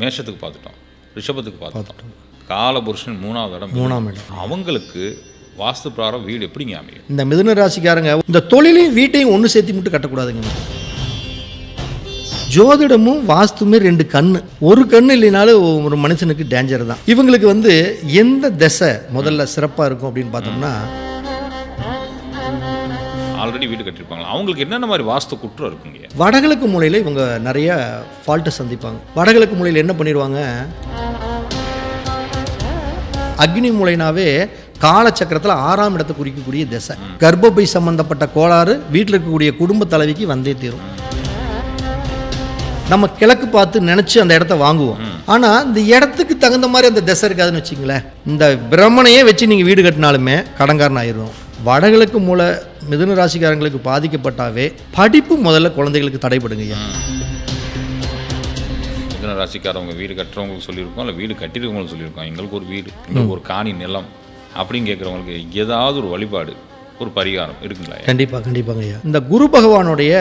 மேஷத்துக்கு பார்த்துட்டோம் ரிஷபத்துக்கு பார்த்துட்டோம். காலபுருஷன் மூணாவது இடம் மூணாம் இடம். அவங்களுக்கு வாஸ்து பிரகாரம் வீடு எப்படிங்க அமையும்? இந்த மிதுன ராசிக்காரங்க இந்த தொழிலையும் வீட்டையும் ஒன்று சேர்த்து மட்டும் கட்டக்கூடாதுங்க. ஜோதிடமும் வாஸ்துமே ரெண்டு கண்ணு. ஒரு கண்ணு இல்லைனாலும் ஒரு மனுஷனுக்கு டேஞ்சர் தான். இவங்களுக்கு வந்து எந்த திசை முதல்ல சிறப்பாக இருக்கும் அப்படின்னு பார்த்தோம்னா ஆல்ரெடி வீடு கட்டியிருப்பாங்க அவங்களுக்கு என்னென்ன மாதிரி வாஸ்து குற்றம் இருக்குங்க வடகிழக்கு மூலையில் இவங்க நிறைய ஃபால்ட்டை சந்திப்பாங்க. வடகிழக்கு மூலையில் என்ன பண்ணிடுவாங்க அக்னி மூலைனாவே காலச்சக்கரத்தில் ஆறாம் இடத்தை குறிக்கக்கூடிய திசை. கர்ப்பப்பை சம்பந்தப்பட்ட கோளாறு வீட்டில் இருக்கக்கூடிய குடும்ப தலைவிக்கு வந்தே தீரும். நம்ம கிழக்கு பார்த்து நினச்சி அந்த இடத்த வாங்குவோம். ஆனால் இந்த இடத்துக்கு தகுந்த மாதிரி அந்த திசை இருக்காதுன்னு வச்சிங்களேன் இந்த பிரம்மனையே வச்சு நீங்கள் வீடு கட்டினாலுமே கடங்காரன் ஆயிரும் வடகிழக்கு மூல மிதுன ராசிக்காரங்களுக்கு பாதிக்கப்பட்டாவே படிப்பு முதல்ல குழந்தைகளுக்கு தடைப்படுங்க மிதுன ராசிக்காரவங்க வீடு கட்டுறவங்களுக்கு சொல்லியிருக்கோம் இல்லை வீடு கட்டிருக்கவங்களுக்கு சொல்லியிருக்கோம். எங்களுக்கு ஒரு வீடு எங்களுக்கு ஒரு காணி நிலம் அப்படின்னு கேட்குறவங்களுக்கு ஏதாவது ஒரு வழிபாடு ஒரு பரிகாரம் இருக்குங்களா கண்டிப்பாக கண்டிப்பாங்க ஐயா. இந்த குரு பகவானுடைய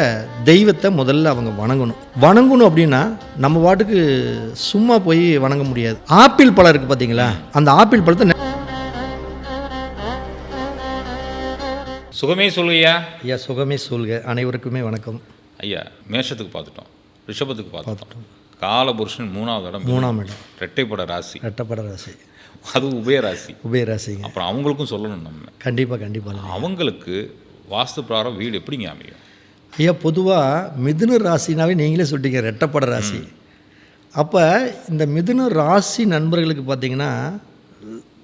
தெய்வத்தை முதல்ல அவங்க வணங்கணும். வணங்கணும் அப்படின்னா நம்ம பாட்டுக்கு சும்மா போய் வணங்க முடியாது. ஆப்பிள் பழம் இருக்குது பார்த்தீங்களா அந்த ஆப்பிள் பழத்தை சுகமே சொல்லுங்கய்யா ஐயா சுகமே சொல்க. அனைவருக்குமே வணக்கம். ஐயா மேஷத்துக்கு பார்த்துட்டோம். ரிஷபத்துக்கு பார்த்துட்டோம். காலபுருஷன் மூணாவது இடம். மூணாம் இடம். ரெட்டைப்பட ராசி. ரெட்டப்பட ராசி. அது உபய ராசி. உபய ராசிங்க. அப்புறம் அவங்களுக்கும் சொல்லணும் நம்ம. கண்டிப்பாக கண்டிப்பாக அவங்களுக்கு வாஸ்து பிரகாரம் வீடு எப்படிங்க அமையும்? ஐயா பொதுவாக மிதுன ராசினாவே நீங்களே சொல்லிட்டீங்க ரெட்டப்பட ராசி. அப்போ இந்த மிதுன ராசி நண்பர்களுக்கு பார்த்தீங்கன்னா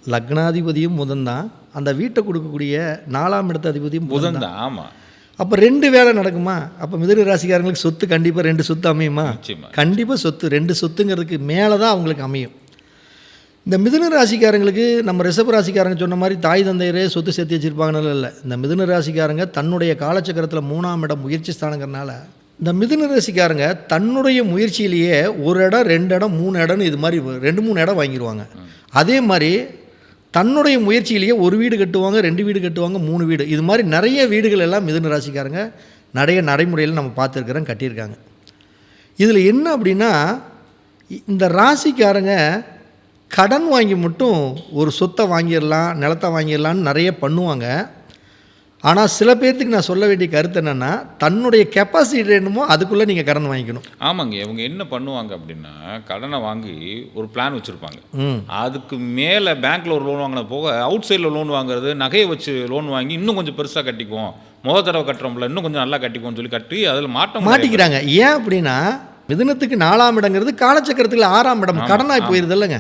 லக்னாதிபதியும் புதன் தான் அந்த வீட்டை கொடுக்கக்கூடிய நாலாம் இடத்த அதிபதியும் புதன் தான். ஆமாம் அப்போ ரெண்டு வேலை நடக்குமா? அப்போ மிதுன ராசிக்காரங்களுக்கு சொத்து கண்டிப்பாக ரெண்டு சொத்து அமையுமா? கண்டிப்பாக சொத்து ரெண்டு சொத்துங்கிறதுக்கு மேலே தான் அவங்களுக்கு அமையும். இந்த மிதுன ராசிக்காரங்களுக்கு நம்ம ரிஷப ராசிக்காரங்க சொன்ன மாதிரி தாய் தந்தையரே சொத்து சேர்த்து வச்சுருப்பாங்கன்னு இல்லை. இந்த மிதுன ராசிக்காரங்க தன்னுடைய காலச்சக்கரத்தில் மூணாம் இடம் முயற்சி ஸ்தானங்கிறனால இந்த மிதுன ராசிக்காரங்க தன்னுடைய முயற்சியிலேயே ஒரு இடம் ரெண்டு இடம் மூணு இடம்னு இது மாதிரி ரெண்டு மூணு இடம் வாங்கிடுவாங்க அதே மாதிரி தன்னுடைய முயற்சியிலேயே ஒரு வீடு கட்டுவாங்க ரெண்டு வீடு கட்டுவாங்க மூணு வீடு. இது மாதிரி நிறைய வீடுகள் எல்லாம் மிதுன ராசிக்காரங்க நிறைய நடைமுறையில் நம்ம பார்த்துருக்குறோம் கட்டியிருக்காங்க. இதில் என்ன அப்படின்னா இந்த ராசிக்காரங்க கடன் வாங்கி மட்டும் ஒரு சொத்தை வாங்கிடலாம் நிலத்தை வாங்கிடலான்னு நிறைய பண்ணுவாங்க. ஆனால் சில பேர்த்துக்கு நான் சொல்ல வேண்டிய கருத்து என்னென்னா தன்னுடைய கெப்பாசிட்டி என்னமோ அதுக்குள்ளே நீங்கள் கடன் வாங்கிக்கணும். ஆமாங்க இவங்க என்ன பண்ணுவாங்க அப்படின்னா கடனை வாங்கி ஒரு பிளான் வச்சுருப்பாங்க. அதுக்கு மேலே பேங்க்கில் ஒரு லோன் வாங்கினது போக அவுட் சைடில் லோன் வாங்குறது நகையை வச்சு லோன் வாங்கி இன்னும் கொஞ்சம் பெருசாக கட்டிக்குவோம். முத தடவை கட்டுறோம்ல இன்னும் கொஞ்சம் நல்லா கட்டிக்குவோம்னு சொல்லி கட்டி அதில் மாட்ட மாட்டிக்கிறாங்க. ஏன் அப்படின்னா மிதுனத்துக்கு நாலாம் இடங்கிறது காலச்சக்கரத்தில் ஆறாம் இடம். கடனாய் போயிருது இல்லைங்க.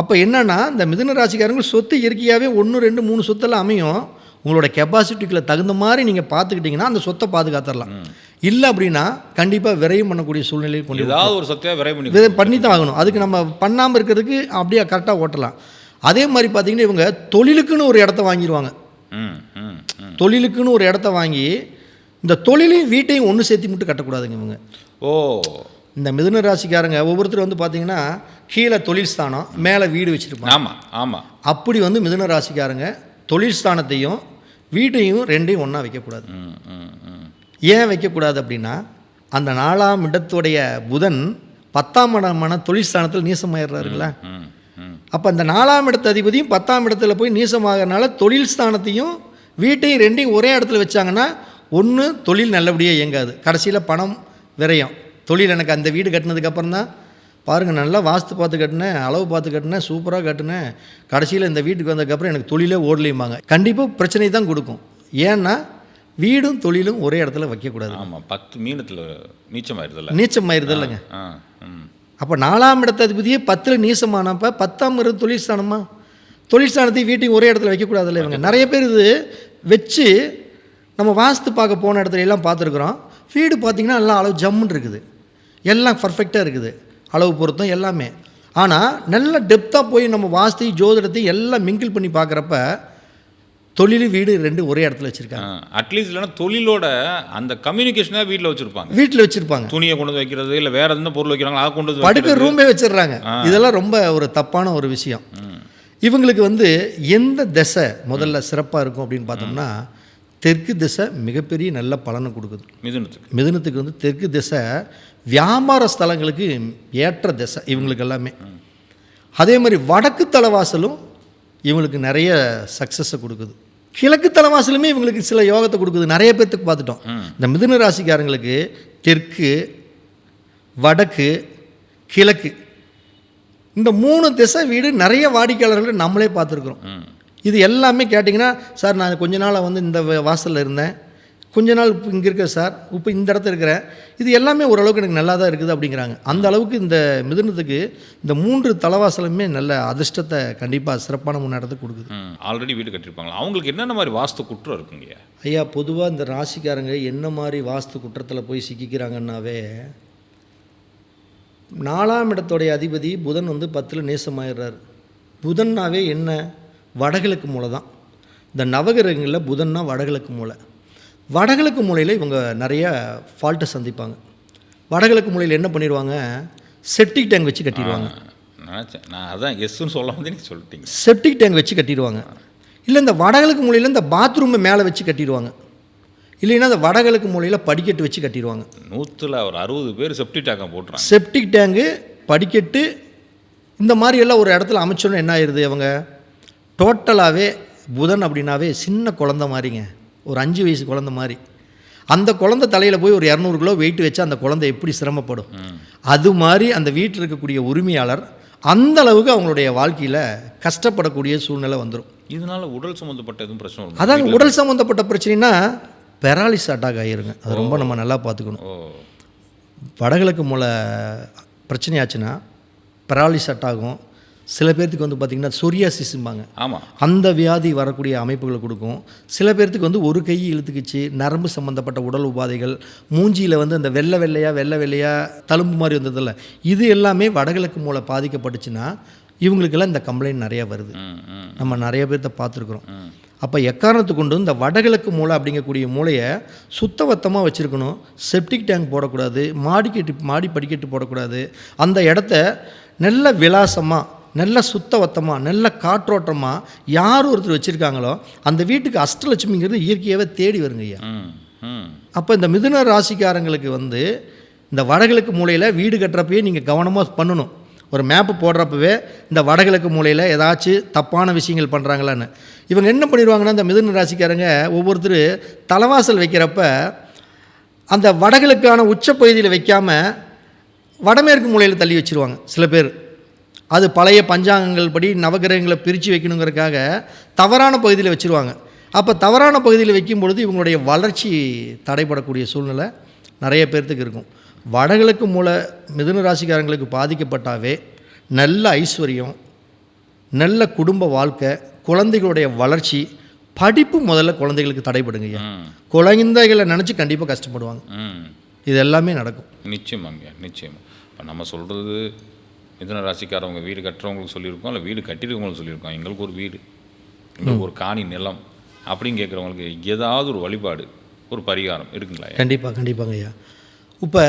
அப்போ என்னன்னா இந்த மிதுன ராசிக்காரங்க சொத்து இயற்கையாகவே ஒன்று ரெண்டு மூணு சொத்தெல்லாம் அமையும். உங்களோட கெப்பாசிட்டிக்குள்ள தகுந்த மாதிரி நீங்கள் பார்த்துக்கிட்டிங்கன்னா அந்த சொத்தை பாதுகாத்துடலாம். இல்லை அப்படின்னா கண்டிப்பாக விரயம் பண்ணக்கூடிய சூழ்நிலையில் கொண்டு ஏதாவது ஒரு சத்தியாக விரை பண்ணி பண்ணி தான் ஆகணும். அதுக்கு நம்ம பண்ணாமல் இருக்கிறதுக்கு அப்படியே கரெக்டாக ஓட்டலாம். அதே மாதிரி பார்த்தீங்கன்னா இவங்க தொழிலுக்குன்னு ஒரு இடத்த வாங்கிடுவாங்க ம் ம் ம். தொழிலுக்குன்னு ஒரு இடத்த வாங்கி இந்த தொழிலையும் வீட்டையும் ஒன்று சேர்த்து மட்டும் கட்டக்கூடாதுங்க இவங்க. ஓ. இந்த மிதுன ராசிக்காரங்க ஒவ்வொருத்தர் வந்து பார்த்தீங்கன்னா கீழே தொழில் ஸ்தானம் மேலே வீடு வச்சுருப்பாங்க. ஆமாம் ஆமாம் அப்படி வந்து மிதுன ராசிக்காரங்க தொழில் ஸ்தானத்தையும் வீட்டையும் ரெண்டையும் ஒன்றா வைக்கக்கூடாது. ஏன் வைக்கக்கூடாது அப்படின்னா அந்த நாலாம் இடத்துடைய புதன் பத்தாம் இடமான தொழில் ஸ்தானத்தில் நீசமாயிடுறாருங்களா? அப்போ அந்த நாலாம் இடத்து அதிபதியும் பத்தாம் இடத்துல போய் நீசமாகறனால தொழில் ஸ்தானத்தையும் வீட்டையும் ரெண்டையும் ஒரே இடத்துல வச்சாங்கன்னா ஒன்று தொழில் நல்லபடியாக இயங்காது. கடைசியில் பணம் விரயம். தொழில் எனக்கு அந்த வீடு கட்டினதுக்கப்புறம் தான் பாருங்கள் நல்லா வாஸ்து பார்த்து கட்டினேன் அளவு பார்த்து கட்டினேன் சூப்பராக கட்டினேன் கடைசியில் இந்த வீட்டுக்கு வந்ததுக்கப்புறம் எனக்கு தொழிலே ஓடலையுமாங்க கண்டிப்பாக பிரச்சனை தான் கொடுக்கும். ஏன்னா வீடும் தொழிலும் ஒரே இடத்துல வைக்கக்கூடாது. ஆமாம் பத்து மீனத்தில் நீச்சமாயிருதுல்ல. நீச்சம் ஆயிருது இல்லைங்க அப்போ நாலாம் இடத்த அதிபதியே பத்தில் நீசமானப்ப பத்தாம் இருந்து தொழில் ஸ்தானத்தையும் வீட்டையும் ஒரே இடத்துல வைக்கக்கூடாதுல்ல இவங்க. நிறைய பேர் இது வச்சு நம்ம வாஸ்து பார்க்க போன இடத்துல எல்லாம் பார்த்துருக்குறோம். வீடு பார்த்திங்கன்னா எல்லாம் அளவு ஜம்முன்னு இருக்குது. எல்லாம் பர்ஃபெக்டாக இருக்குது. அளவு பொருத்தம் எல்லாமே. ஆனால் நல்ல டெப்த்தாக போய் நம்ம வாஸ்து ஜோதிடத்தையும் எல்லாம் மிங்கிள் பண்ணி பார்க்குறப்ப தொழில் வீடு ரெண்டு ஒரே இடத்துல வச்சுருக்காங்க. அட்லீஸ்ட் இல்லைன்னா தொழிலோட அந்த கம்யூனிகேஷனாக வீட்டில் வச்சுருப்பாங்க. வீட்டில் வச்சுருப்பாங்க. துணியை கொண்டு வந்து வைக்கிறது இல்லை வேற எந்த பொருள் வைக்கிறாங்களோ அதை கொண்டு வந்து படுக்க. ரூமே வச்சிடுறாங்க. இதெல்லாம் ரொம்ப ஒரு தப்பான ஒரு விஷயம். இவங்களுக்கு வந்து எந்த திசை முதல்ல சிறப்பாக இருக்கும் அப்படின்னு பார்த்தோம்னா தெற்கு திசை மிகப்பெரிய நல்ல பலனை கொடுக்குது. மிதுனத்துக்கு. மிதுனத்துக்கு வந்து தெற்கு திசை வியாபார ஸ்தலங்களுக்கு ஏற்ற திசை இவங்களுக்கு எல்லாமே. அதே மாதிரி வடக்கு தலைவாசலும் இவங்களுக்கு நிறைய சக்ஸஸை கொடுக்குது. கிழக்கு தலைவாசலுமே இவங்களுக்கு சில யோகத்தை கொடுக்குது. நிறைய பேர்த்துக்கு பார்த்துட்டோம். இந்த மிதுன ராசிக்காரங்களுக்கு தெற்கு வடக்கு கிழக்கு. இந்த மூணு திசை வீடு நிறைய வாடிக்கையாளர்களை நம்மளே பார்த்துருக்குறோம். இது எல்லாமே கேட்டிங்கன்னா சார் நான் கொஞ்ச நாளாக வந்து இந்த வாசலில் இருந்தேன். கொஞ்ச நாள் இப்போ இங்கே இருக்கேன் சார் இப்போ இந்த இடத்துல இருக்கிறேன். இது எல்லாமே ஓரளவுக்கு எனக்கு நல்லா தான் இருக்குது அப்படிங்கிறாங்க. அந்த அளவுக்கு இந்த மிதுனத்துக்கு இந்த மூன்று தலைவாசலுமே நல்ல அதிர்ஷ்டத்தை கண்டிப்பாக சிறப்பான முன்னேற்றத்தை கொடுக்குது. ஆல்ரெடி வீடு கட்டியிருப்பாங்களா? அவங்களுக்கு என்னென்ன மாதிரி வாஸ்து குற்றம் இருக்குங்கய்யா ஐயா பொதுவாக இந்த ராசிக்காரங்க என்ன மாதிரி வாஸ்து குற்றத்தில் போய் சிக்கிக்கிறாங்கன்னாவே நாலாம் இடத்துடைய அதிபதி புதன் வந்து பத்தில் நேசமாயிடுறாரு. புதன்னாவே என்ன? வடகிழக்கு மூலை தான் இந்த நவகிரகங்களில் புதன்னா வடகிழக்கு மூலை. வடகிழக்கு மூலையில் இவங்க நிறைய ஃபால்ட்டை சந்திப்பாங்க. வடகிழக்கு மூலையில் என்ன பண்ணிடுவாங்க? செப்டிக் டேங்க் வச்சு கட்டிடுவாங்க. நினச்சேன். நான் அதான் எஸ்ன்னு சொல்ல வந்து நீங்கள் சொல்லிட்டீங்க. செப்டிக் டேங்க் வச்சு கட்டிடுவாங்க. இல்லை இந்த வடகிழக்கு மூலையில் இந்த பாத்ரூமை மேலே வச்சு கட்டிடுவாங்க. இல்லைன்னா இந்த வடகிழக்கு மூலையில் படிக்கட்டு வச்சு கட்டிடுவாங்க. நூற்றில் ஒரு அறுபது பேர் செப்டி டேக்கம் போட்டுறாங்க. செப்டிக் டேங்கு படிக்கட்டு இந்த மாதிரி எல்லாம் ஒரு இடத்துல அமைச்சோன்னு என்ன ஆயிடுது அவங்க? டோட்டலாகவே புதன் அப்படின்னாவே சின்ன குழந்த மாதிரிங்க. ஒரு அஞ்சு வயசு குழந்த மாதிரி. அந்த குழந்தை தலையில் போய் ஒரு இரநூறு கிலோ வெயிட் வச்சா அந்த குழந்தை எப்படி சிரமப்படும்? அது மாதிரி அந்த வீட்டில் இருக்கக்கூடிய உரிமையாளர் அந்த அளவுக்கு அவங்களுடைய வாழ்க்கையில் கஷ்டப்படக்கூடிய சூழ்நிலை வந்துடும் இதனால உடல் சம்மந்தப்பட்ட எதுவும் பிரச்சனை அதாங்க உடல் சம்மந்தப்பட்ட பிரச்சனைனா பெராலிஸ் அட்டாக் ஆகிருங்க அது ரொம்ப நம்ம நல்லா பார்த்துக்கணும். வடகிழக்கு மூளை பிரச்சனையாச்சுன்னா பெராலிஸ் அட்டாகும் சில பேர்த்துக்கு வந்து பார்த்திங்கன்னா சொரியாசிஸ்ம்பாங்க. ஆமாம் அந்த வியாதி வரக்கூடிய அமைப்புகளை கொடுக்கும். சில பேர்த்துக்கு வந்து ஒரு கை இழுத்துக்கிச்சு நரம்பு சம்மந்தப்பட்ட உடல் உபாதைகள் மூஞ்சியில் வந்து அந்த வெள்ளை வெள்ளையாக வெள்ளை வெள்ளையாக தழும்பு மாதிரி வந்ததில்ல. இது எல்லாமே வடகிழக்கு மூளை பாதிக்கப்பட்டுச்சுன்னா இவங்களுக்கெல்லாம் இந்த கம்ப்ளைண்ட் நிறையா வருது. நம்ம நிறைய பேர்த்த பார்த்துருக்குறோம். அப்போ எக்காரணத்து கொண்டு இந்த வடகிழக்கு மூளை அப்படிங்கக்கூடிய மூளையை சுத்தபத்தமாக வச்சுருக்கணும். செப்டிக் டேங்க் போடக்கூடாது மாடிக்கட்டு மாடி படிக்கட்டு போடக்கூடாது. அந்த இடத்த நல்ல விலாசமாக நல்ல சுத்தவத்தமாக நல்ல காற்றோட்டமாக யார் ஒருத்தர் வச்சுருக்காங்களோ அந்த வீட்டுக்கு அஷ்டலட்சுமிங்கிறது இயற்கையாகவே தேடி வருங்க ஐயா. அப்போ இந்த மிதுன ராசிக்காரங்களுக்கு வந்து இந்த வடகிழக்கு மூலையில் வீடு கட்டுறப்பயே நீங்கள் கவனமாக பண்ணணும். ஒரு மேப்பு போடுறப்பவே இந்த வடகிழக்கு மூலையில் ஏதாச்சும் தப்பான விஷயங்கள் பண்ணுறாங்களான்னு இவங்க என்ன பண்ணிடுவாங்கன்னா இந்த மிதுன ராசிக்காரங்க ஒவ்வொருத்தர் தலைவாசல் வைக்கிறப்ப அந்த வடகிழக்கான உச்சப்பகுதியில் வைக்காமல் வடமேற்கு மூலையில் தள்ளி வச்சிருவாங்க சில பேர். அது பழைய பஞ்சாங்கங்கள் படி நவகிரகங்களை பிரித்து வைக்கணுங்கிறதுக்காக தவறான பகுதியில் வச்சுருவாங்க. அப்போ தவறான பகுதியில் வைக்கும் பொழுது இவங்களுடைய வளர்ச்சி தடைப்படக்கூடிய சூழ்நிலை நிறைய பேர்த்துக்கு இருக்கும். வடகிழக்கு மூல மிதுன ராசிக்காரங்களுக்கு பாதிக்கப்பட்டாவே நல்ல ஐஸ்வர்யம் நல்ல குடும்ப வாழ்க்கை குழந்தைகளுடைய வளர்ச்சி படிப்பு முதல்ல குழந்தைகளுக்கு தடைப்படுங்க குழந்தைகளை நினச்சி கண்டிப்பாக கஷ்டப்படுவாங்க. இது எல்லாமே நடக்கும். நிச்சயமாங்க நிச்சயம். இப்போ நம்ம சொல்கிறது மிதுன ராசிக்காரவங்க வீடு கட்டுறவங்களுக்கு சொல்லியிருக்கோம் இல்லை வீடு கட்டியிருக்கவங்களுக்கு சொல்லியிருக்கோம். எங்களுக்கு ஒரு வீடு எங்களுக்கு ஒரு காணி நிலம் அப்படின்னு கேட்குறவங்களுக்கு ஏதாவது ஒரு வழிபாடு ஒரு பரிகாரம் இருக்குங்களா கண்டிப்பாக கண்டிப்பாங்க ஐயா. இப்போ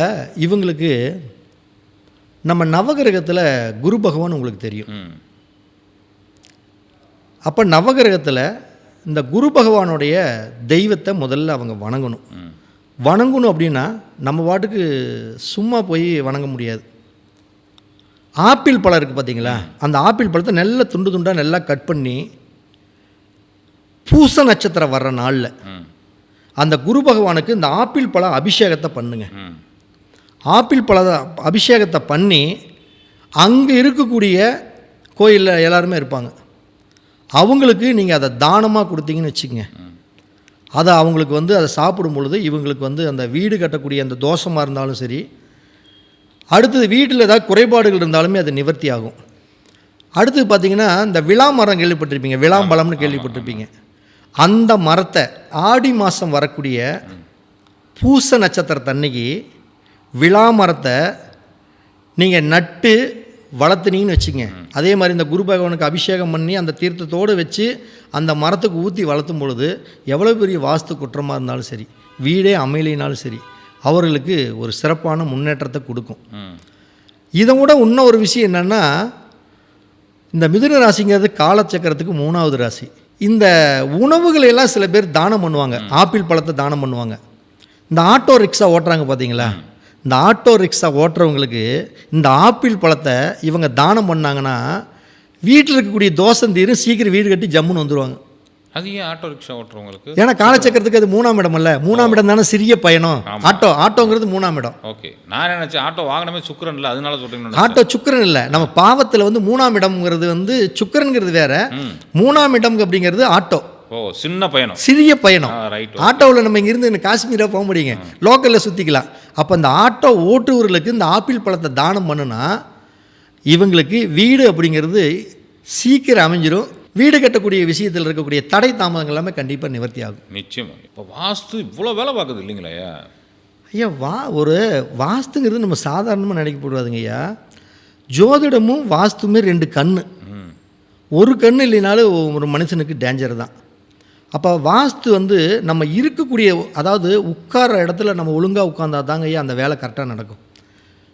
இவங்களுக்கு நம்ம நவகிரகத்தில் குரு பகவான் உங்களுக்கு தெரியும். அப்போ நவகிரகத்தில் இந்த குரு பகவானுடைய தெய்வத்தை முதல்ல அவங்க வணங்கணும். வணங்கணும் அப்படின்னா நம்ம பாட்டுக்கு சும்மா போய் வணங்க முடியாது. ஆப்பிள் பழம் இருக்குது பார்த்தீங்களா அந்த ஆப்பிள் பழத்தை நல்ல துண்டு துண்டாக நல்லா கட் பண்ணி பூச நட்சத்திரம் வர்ற நாளில் அந்த குரு பகவானுக்கு இந்த ஆப்பிள் பழம் அபிஷேகத்தை பண்ணுங்க. ஆப்பிள் பழ அபிஷேகத்தை பண்ணி அங்கே இருக்கக்கூடிய கோயிலில் எல்லாருமே இருப்பாங்க. அவங்களுக்கு நீங்கள் அதை தானமாக கொடுத்தீங்கன்னு வச்சுக்கங்க. அதை அவங்களுக்கு வந்து அதை சாப்பிடும் பொழுது இவங்களுக்கு வந்து அந்த வீடு கட்டக்கூடிய அந்த தோஷமாக இருந்தாலும் சரி அடுத்தது வீட்டில் ஏதாவது குறைபாடுகள் இருந்தாலுமே அது நிவர்த்தி ஆகும் அடுத்தது பார்த்தீங்கன்னா இந்த விழா மரம் கேள்விப்பட்டிருப்பீங்க விளாம்பழம்னு கேள்விப்பட்டிருப்பீங்க. அந்த மரத்தை ஆடி மாதம் வரக்கூடிய பூச நட்சத்திரத்தன்னைக்கு விழா மரத்தை நீங்கள் நட்டு வளர்த்துனீங்கன்னு வச்சுங்க அதே மாதிரி இந்த குரு பகவானுக்கு அபிஷேகம் பண்ணி அந்த தீர்த்தத்தோடு வச்சு அந்த மரத்துக்கு ஊற்றி வளர்த்தும் பொழுது எவ்வளோ பெரிய வாஸ்து குற்றமாக இருந்தாலும் சரி வீடே அமையலினாலும் சரி அவர்களுக்கு ஒரு சிறப்பான முன்னேற்றத்தை கொடுக்கும். இதை விட இன்னும் ஒரு விஷயம் என்னென்னா இந்த மிதுன ராசிங்கிறது காலச்சக்கரத்துக்கு மூணாவது ராசி. இந்த உணவுகளை எல்லாம் சில பேர் தானம் பண்ணுவாங்க. ஆப்பிள் பழத்தை தானம் பண்ணுவாங்க. இந்த ஆட்டோ ரிக்ஷா ஓட்டுறாங்க பார்த்தீங்களா இந்த ஆட்டோ ரிக்ஷா ஓட்டுறவங்களுக்கு இந்த ஆப்பிள் பழத்தை இவங்க தானம் பண்ணாங்கன்னா வீட்டில் இருக்கக்கூடிய தோசம் தீரும் சீக்கிரம் வீடு கட்டி ஜம்முன்னு வந்துடுவாங்க அது ஏன் ஆட்டோ ரிக்ஷா ஓட்டுறவங்களுக்கு? ஏன்னா காலச்சக்கரத்துக்கு அது மூணாம் இடம் அல்ல மூணாம் இடம் தானே சிறிய பயணம். ஆட்டோ ஆட்டோங்கிறது மூணாம் இடம். ஓகே. நான் நினைச்சேன் ஆட்டோ வாங்கினமே சுக்கரன் இல்லை அதனால சொல்றீங்கன்னு ஆட்டோ சுக்கிரன் இல்லை. நம்ம பாவத்தில் வந்து மூணாம் இடம்ங்கிறது வந்து சுக்கிரன்கிறது வேற. மூணாம் இடம் அப்படிங்கிறது ஆட்டோ. ஓ சின்ன பயணம். சிறிய பயணம். ஆட்டோவில் நம்ம இங்கிருந்து இந்த காஷ்மீராக போக முடியுங்க. லோக்கலில் சுற்றிக்கலாம் அப்போ இந்த ஆட்டோ ஓட்டுவர்களுக்கு இந்த ஆப்பிள் பழத்தை தானம் பண்ணுனா இவங்களுக்கு வீடு அப்படிங்கிறது சீக்கிரம் அமைஞ்சிரும். வீடு கட்டக்கூடிய விஷயத்தில் இருக்கக்கூடிய தடை தாமதங்கள் எல்லாமே கண்டிப்பாக நிவர்த்தி ஆகும் நிச்சயமா. இப்போ வாஸ்து இவ்வளோ வேலை பார்க்குது இல்லைங்களா? ஐயா வா ஒரு வாஸ்துங்கிறது நம்ம சாதாரணமாக நினைக்கக்கூடாதுங்க ஐயா. ஜோதிடமும் வாஸ்துமே ரெண்டு கண் ஒரு கண் இல்லைனாலும் ஒரு மனுஷனுக்கு டேஞ்சர் தான். அப்போ வாஸ்து வந்து நம்ம இருக்கக்கூடிய அதாவது உட்கார்ற இடத்துல நம்ம ஒழுங்காக உட்காந்தா தாங்க ஐயா அந்த வேலை கரெக்டாக நடக்கும்.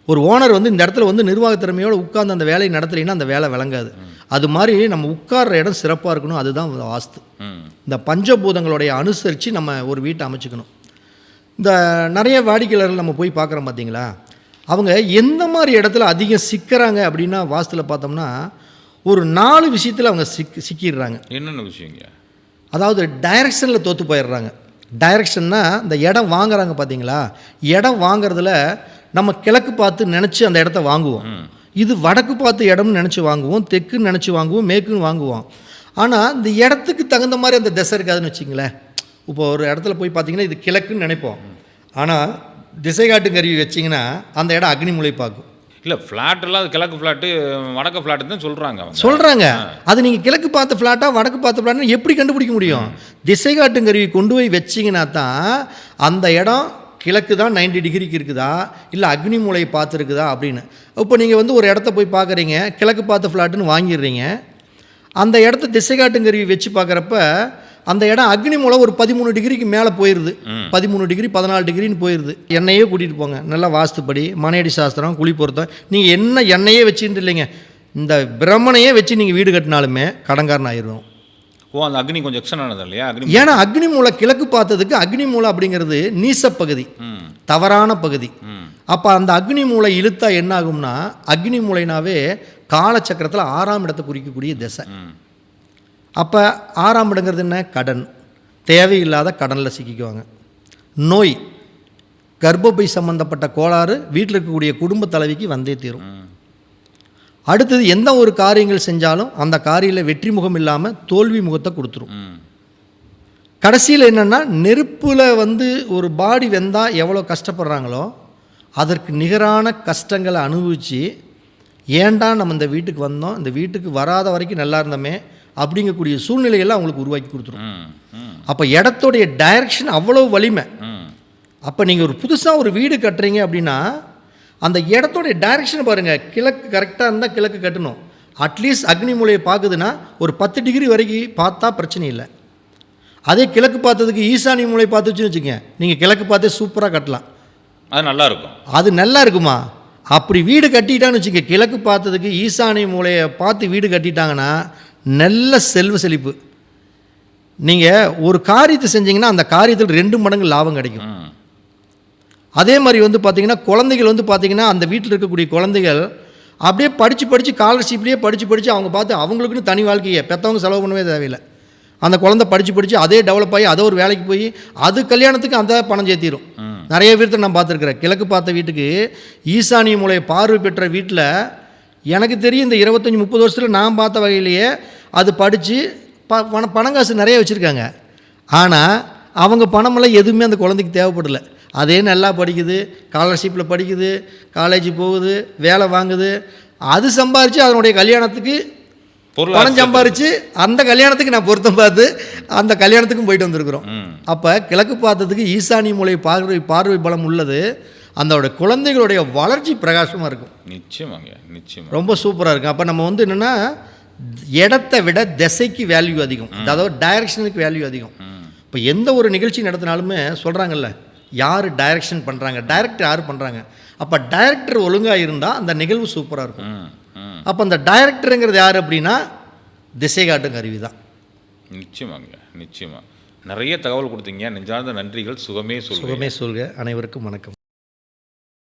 ஒரு ஓனர் வந்து இந்த இடத்துல வந்து நிர்வாக திறமையோடு உட்கார்ந்து அந்த வேலையை நடத்துறீங்கன்னா அந்த வேலை விளங்காது. அது மாதிரி நம்ம உட்கார்ற இடம் சிறப்பாக இருக்கணும். அதுதான் வாஸ்து இந்த பஞ்சபூதங்களுடைய அனுசரித்து நம்ம ஒரு வீட்டை அமைச்சுக்கணும். இந்த நிறைய வாடிக்கையாளர்கள் நம்ம போய் பார்க்குறோம் பார்த்தீங்களா? அவங்க எந்த மாதிரி இடத்துல அதிகம் சிக்கிறாங்க அப்படின்னா வாஸ்துல பார்த்தோம்னா ஒரு நாலு விஷயத்தில் அவங்க சிக் சிக்கிடுறாங்க. என்னென்ன விஷயங்க? அதாவது டைரக்ஷனில் தோற்று போயிடுறாங்க. டைரக்ஷன்னா இந்த இடம் வாங்குறாங்க பார்த்தீங்களா? இடம் வாங்குறதுல நம்ம கிழக்கு பார்த்து நினச்சி அந்த இடத்த வாங்குவோம். இது வடக்கு பார்த்து இடம்னு நினச்சி வாங்குவோம் தெக்குன்னு நினச்சி வாங்குவோம் மேற்குன்னு வாங்குவோம். ஆனால் இந்த இடத்துக்கு தகுந்த மாதிரி அந்த திசை இருக்காதுன்னு வச்சிங்களேன் இப்போ ஒரு இடத்துல போய் பார்த்தீங்கன்னா இது கிழக்குன்னு நினைப்போம். ஆனால் திசை காட்டு கருவி வச்சிங்கன்னா அந்த இடம் அக்னிமுலை பார்க்கும். இல்லை ஃப்ளாட்டெல்லாம் அது கிழக்கு ஃப்ளாட்டு வடக்கு ஃப்ளாட்டு தான் சொல்கிறாங்க சொல்கிறாங்க அது நீங்கள் கிழக்கு பார்த்த ஃப்ளாட்டா வடக்கு பார்த்த ஃப்ளாட்னு எப்படி கண்டுபிடிக்க முடியும்? திசை காட்டும் கருவி கொண்டு போய் வச்சிங்கன்னா தான் அந்த இடம் கிழக்கு தான் 90 டிகிரிக்கு இருக்குதா? இல்லை அக்னி மூலை பார்த்துருக்குதா அப்படின்னு. இப்போ நீங்கள் வந்து ஒரு இடத்த போய் பார்க்குறீங்க கிழக்கு பார்த்த ஃப்ளாட்டுன்னு வாங்கிடுறீங்க. அந்த இடத்த திசை காட்டும் கருவி வச்சு பார்க்குறப்ப அந்த இடம் அக்னி மூலை ஒரு பதிமூணு டிகிரிக்கு மேலே போயிடுது பதிமூணு டிகிரி பதினாலு டிகிரின்னு போயிடுது எண்ணெயே கூட்டிகிட்டு போங்க. நல்லா வாஸ்துப்படி மனையடி சாஸ்திரம் குழி பொருத்தம். நீங்கள் என்ன எண்ணெயே வச்சுட்டு இல்லைங்க. இந்த பிரம்மனையே வச்சு நீங்கள் வீடு கட்டினாலுமே கடன்காரன் ஆயிடுவோம். ஓ அந்த அக்னி கொஞ்சம் எக்ஸ்டன் ஆனது இல்லையா? அக்னி ஏன்னா அக்னி மூலை கிழக்கு பார்த்ததுக்கு அக்னி மூலை அப்படிங்கிறது நீசப்பகுதி தவறான பகுதி. அப்போ அந்த அக்னி மூலை இழுத்தா என்ன ஆகும்னா அக்னி மூலைனாவே காலச்சக்கரத்தில் ஆறாம் இடத்தை குறிக்கக்கூடிய திசை. அப்போ ஆறாம் இடங்கிறது என்ன? கடன். தேவையில்லாத கடனில் சிக்கிக்குவாங்க. நோய். கர்ப்பப்பை சம்பந்தப்பட்ட கோளாறு வீட்டில் இருக்கக்கூடிய குடும்ப தலைவிக்கு வந்தே தீரும். அடுத்தது எந்த ஒரு காரியங்கள் செஞ்சாலும் அந்த காரியில் வெற்றி முகம் இல்லாமல் தோல்வி முகத்தை கொடுத்துரும். கடைசியில் என்னென்னா நெருப்பில் வந்து ஒரு பாடி வெந்தால் எவ்வளோ கஷ்டப்படுறாங்களோ அதற்கு நிகரான கஷ்டங்களை அனுபவித்து ஏன்டா நம்ம இந்த வீட்டுக்கு வந்தோம் இந்த வீட்டுக்கு வராத வரைக்கும் நல்லா இருந்தோமே அப்படிங்கக்கூடிய சூழ்நிலையெல்லாம் அவங்களுக்கு உருவாக்கி கொடுத்துரும். அப்போ இடத்துடைய டைரக்ஷன் அவ்வளோ வலிமை. அப்போ நீங்கள் ஒரு புதுசாக ஒரு வீடு கட்டுறீங்க அப்படின்னா அந்த இடத்துடைய டைரக்ஷன் பாருங்கள் கிழக்கு கரெக்டாக இருந்தால் கிழக்கு கட்டணும். அட்லீஸ்ட் அக்னி மூலையை பார்க்குதுன்னா ஒரு பத்து டிகிரி வரைக்கும் பார்த்தா பிரச்சனை இல்லை. அதே கிழக்கு பார்த்ததுக்கு ஈசானி மூலை பார்த்துச்சுன்னு வச்சுக்கங்க. நீங்கள் கிழக்கு பார்த்தே சூப்பராக கட்டலாம். அது நல்லா இருக்கும் அது நல்லா இருக்குமா? அப்படி வீடு கட்டிட்டான்னு வச்சுக்க கிழக்கு பார்த்ததுக்கு ஈசானி மூலையை பார்த்து வீடு கட்டிட்டாங்கன்னா நல்ல செல்வ செழிப்பு. நீங்கள் ஒரு காரியத்தை செஞ்சீங்கன்னா அந்த காரியத்தில் ரெண்டு மடங்கு லாபம் கிடைக்கும். அதே மாதிரி வந்து பார்த்தீங்கன்னா குழந்தைகள் வந்து பார்த்தீங்கன்னா அந்த வீட்டில் இருக்கக்கூடிய குழந்தைகள் அப்படியே படித்து படித்து ஸ்காலர்ஷிப்லேயே படித்து படித்து அவங்க பார்த்து அவங்களுக்குன்னு தனி வாழ்க்கையை. பெற்றவங்க செலவு பண்ணவே தேவையில்லை. அந்த குழந்தை படித்து படித்து அதே டெவலப் ஆகி அதே ஒரு வேலைக்கு போய் அது கல்யாணத்துக்கு அந்த பணம் சேர்த்திரும். ம். நிறைய பேர்த்த நான் பார்த்துருக்குறேன். கிழக்கு பார்த்த வீட்டுக்கு ஈசானிய மூலை பார்வை பெற்ற வீட்டில் எனக்கு தெரியும் இந்த இருபத்தஞ்சி முப்பது வருஷத்தில் நான் பார்த்த வகையிலேயே அது படித்து ப பண பணங்காசு நிறைய வச்சுருக்காங்க. ஆனால் அவங்க பணமெல்லாம் எதுவுமே அந்த குழந்தைக்கு தேவைப்படலை. அதே நல்லா படிக்குது ஸ்காலர்ஷிப்பில் படிக்குது காலேஜ் போகுது வேலை வாங்குது. அது சம்பாரித்து அதனுடைய கல்யாணத்துக்கு பணம் சம்பாரித்து அந்த கல்யாணத்துக்கு நான் பொருத்தம் பார்த்து அந்த கல்யாணத்துக்கும் போயிட்டு வந்திருக்கிறோம். அப்போ கிழக்கு பார்த்ததுக்கு ஈசானி மூலை பார்வை பார்வை பலம் உள்ளது. அதோட குழந்தைகளுடைய வளர்ச்சி பிரகாசமாக இருக்கும். நிச்சயமாங்க நிச்சயமா. ரொம்ப சூப்பராக இருக்கும். அப்போ நம்ம வந்து என்னென்னா இடத்தை விட திசைக்கு வேல்யூ அதிகம். அதாவது டைரக்ஷனுக்கு வேல்யூ அதிகம். இப்போ எந்த ஒரு நிகழ்ச்சி நடத்தினாலுமே சொல்கிறாங்கல்ல யார் டைரக்ஷன் பண்ணுறாங்க டைரக்டர் யார் பண்ணுறாங்க அப்போ டைரக்டர் ஒழுங்காக இருந்தால் அந்த நிகழ்வு சூப்பராக இருக்கும். அப்போ அந்த டைரக்டருங்கிறது யார் அப்படின்னா திசை காட்டும் கருவி தான். நிச்சயமாங்க நிச்சயமா. நிறைய தகவல் கொடுத்தீங்க. நெஞ்சார்ந்த நன்றிகள். சுகமே சொல்லுங்கள் சுகமே சொல்க. அனைவருக்கும் வணக்கம்.